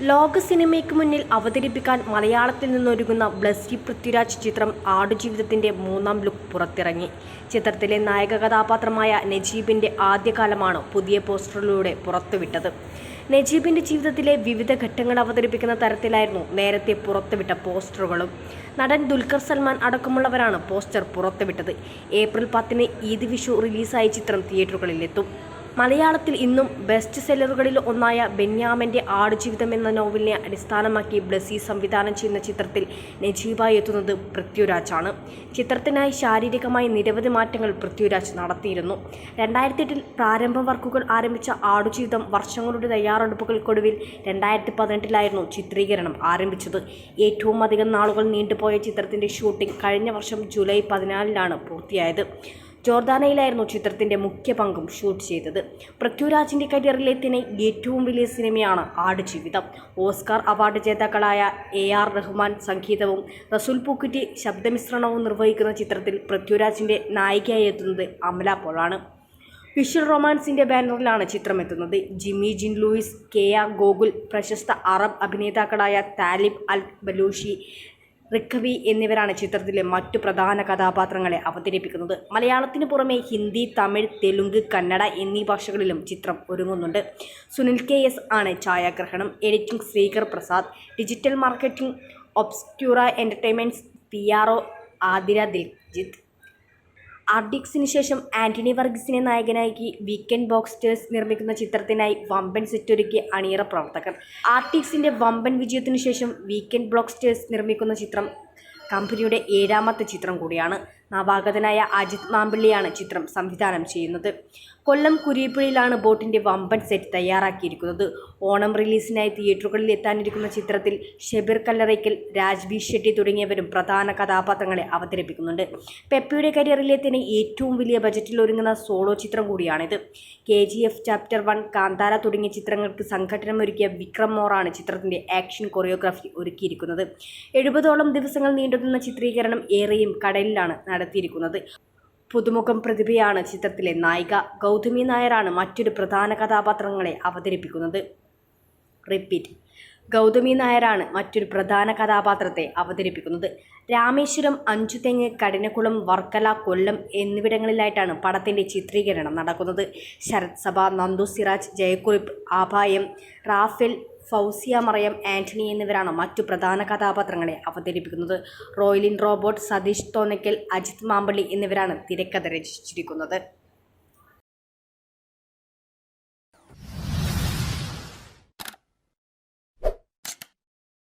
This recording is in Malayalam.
ലോക സിനിമയ്ക്ക് മുന്നിൽ അവതരിപ്പിക്കാൻ മലയാളത്തിൽ നിന്നൊരുങ്ങുന്ന ബ്ലസ്സി പൃഥ്വിരാജ് ചിത്രം ആടുജീവിതത്തിന്റെ മൂന്നാം ലുക്ക് പുറത്തിറങ്ങി. ചിത്രത്തിലെ നായക കഥാപാത്രമായ നജീബിന്റെ ആദ്യകാലമാണ് പുതിയ പോസ്റ്ററിലൂടെ പുറത്തുവിട്ടത്. നജീബിന്റെ ജീവിതത്തിലെ വിവിധ ഘട്ടങ്ങൾ അവതരിപ്പിക്കുന്ന തരത്തിലായിരുന്നു നേരത്തെ പുറത്തുവിട്ട പോസ്റ്ററുകളും. നടൻ ദുൽഖർ സൽമാൻ അടക്കമുള്ളവരാണ് പോസ്റ്റർ പുറത്തുവിട്ടത്. ഏപ്രിൽ പത്തിന് ഈദ് വിഷു റിലീസായ ചിത്രം തിയേറ്ററുകളിലെത്തും. മലയാളത്തിൽ ഇന്നും ബെസ്റ്റ് സെല്ലറുകളിൽ ഒന്നായ ബെന്യാമന്റെ ആടുജീവിതം എന്ന നോവലിനെ അടിസ്ഥാനമാക്കി ബ്ലസി സംവിധാനം ചെയ്യുന്ന ചിത്രത്തിൽ നജീബായി എത്തുന്നത് പൃഥ്വിരാജാണ്. ചിത്രത്തിനായി ശാരീരികമായി നിരവധി മാറ്റങ്ങൾ പൃഥ്വിരാജ് നടത്തിയിരുന്നു. രണ്ടായിരത്തി എട്ടിൽ പ്രാരംഭ വർക്കുകൾ ആരംഭിച്ച ആടുജീവിതം വർഷങ്ങളുടെ തയ്യാറെടുപ്പുകൾക്കൊടുവിൽ രണ്ടായിരത്തി പതിനെട്ടിലായിരുന്നു ചിത്രീകരണം ആരംഭിച്ചത്. ഏറ്റവും അധികം നാളുകൾ നീണ്ടുപോയ ചിത്രത്തിന്റെ ഷൂട്ടിംഗ് കഴിഞ്ഞ വർഷം ജൂലൈ പതിനാലിനാണ് പൂർത്തിയായത്. ജോർദാനയിലായിരുന്നു ചിത്രത്തിന്റെ മുഖ്യ പങ്കും ഷൂട്ട് ചെയ്തത്. പൃഥ്വിരാജിന്റെ കരിയറിലെ തന്നെ ഏറ്റവും വലിയ സിനിമയാണ് ആട് ജീവിതം ഓസ്കാർ അവാർഡ് ജേതാക്കളായ എ ആർ റഹ്മാൻ സംഗീതവും റസൂൽ പൂക്കുറ്റി ശബ്ദമിശ്രണവും നിർവഹിക്കുന്ന ചിത്രത്തിൽ പൃഥ്വിരാജിന്റെ നായികയായി എത്തുന്നത് അമല പോളാണ്. വിഷ്വൽ റൊമാൻസിന്റെ ബാനറിലാണ് ചിത്രം എത്തുന്നത് Jimmy Jin Louis K R Gokul പ്രശസ്ത അറബ് അഭിനേതാക്കളായ താലിബ് അൽ ബലൂഷി റിക്കവി എന്നിവരാണ് ചിത്രത്തിലെ മറ്റു പ്രധാന കഥാപാത്രങ്ങളെ അവതരിപ്പിക്കുന്നത്. മലയാളത്തിന് പുറമെ ഹിന്ദി തമിഴ് തെലുങ്ക് കന്നഡ എന്നീ ഭാഷകളിലും ചിത്രം ഒരുങ്ങുന്നുണ്ട്. സുനിൽ കെ എസ് ആണ് ഛായാഗ്രഹണം. Editing Sreekar Prasad. Digital marketing Obscura Entertainments P R O Athira Diljith. ആർഡിക്സിന് ശേഷം ആന്റണി വർഗീസിനെ നായകനാക്കി വീക്കെൻഡ് ബോക്സ്റ്റേഴ്സ് നിർമ്മിക്കുന്ന ചിത്രത്തിനായി വമ്പൻ സെറ്റൊരുക്കി അണിയറ പ്രവർത്തകർ. ആർട്ടിക്സിന്റെ വമ്പൻ വിജയത്തിനു ശേഷം വീക്കെൻഡ് ബ്ലോക്സ്റ്റേഴ്സ് നിർമ്മിക്കുന്ന ചിത്രം കമ്പനിയുടെ ഏഴാമത്തെ ചിത്രം കൂടിയാണ്. നവാഗതനായ അജിത് മാമ്പിള്ളിയാണ് ചിത്രം സംവിധാനം ചെയ്യുന്നത്. കൊല്ലം കുരിയപ്പുഴയിലാണ് ബോട്ടിന്റെ വമ്പൻ സെറ്റ് തയ്യാറാക്കിയിരിക്കുന്നത്. ഓണം റിലീസിനായി തിയേറ്ററുകളിൽ എത്താനിരിക്കുന്ന ചിത്രത്തിൽ ഷെബിർ കല്ലറയ്ക്കൽ രാജ്ബി ഷെട്ടി തുടങ്ങിയവരും പ്രധാന കഥാപാത്രങ്ങളെ അവതരിപ്പിക്കുന്നുണ്ട്. പെപ്പയുടെ കരിയറിലെ തന്നെ ഏറ്റവും വലിയ ബജറ്റിൽ ഒരുങ്ങുന്ന സോളോ ചിത്രം കൂടിയാണിത്. K G F chapter one Kantara തുടങ്ങിയ ചിത്രങ്ങൾക്ക് സംഘടനമൊരുക്കിയ വിക്രം മോറാണ് ചിത്രത്തിന്റെ ആക്ഷൻ കൊറിയോഗ്രാഫി ഒരുക്കിയിരിക്കുന്നത്. എഴുപതോളം ദിവസങ്ങൾ നീണ്ടുനിന്ന ചിത്രീകരണം ഏറെയും കടലിലാണ് നടത്തിയിരിക്കുന്നത്. പുതുമുഖം പ്രതിഭയാണ് ചിത്രത്തിലെ നായിക. ഗൗതമി നായരാണ് മറ്റൊരു പ്രധാന കഥാപാത്രങ്ങളെ അവതരിപ്പിക്കുന്നത്. റിപ്പീറ്റ് ഗൗതമി നായരാണ് മറ്റൊരു പ്രധാന കഥാപാത്രത്തെ അവതരിപ്പിക്കുന്നത്. രാമേശ്വരം അഞ്ചുതെങ്ങ് കഠിനക്കുളം വർക്കല കൊല്ലം എന്നിവിടങ്ങളിലായിട്ടാണ് പടത്തിന്റെ ചിത്രീകരണം നടക്കുന്നത്. ശരത് സഭ നന്ദു സിറാജ് ജയക്കുറിപ്പ് ആഭായം റാഫേൽ ഫൗസിയ മറിയം ആന്റണി എന്നിവരാണ് മറ്റു പ്രധാന കഥാപാത്രങ്ങളെ അവതരിപ്പിക്കുന്നത്. റോയലിൻ റോബോട്ട് സതീഷ് തോന്നയ്ക്കൽ അജിത് മാമ്പള്ളി എന്നിവരാണ് തിരക്കഥ രചിച്ചിരിക്കുന്നത്.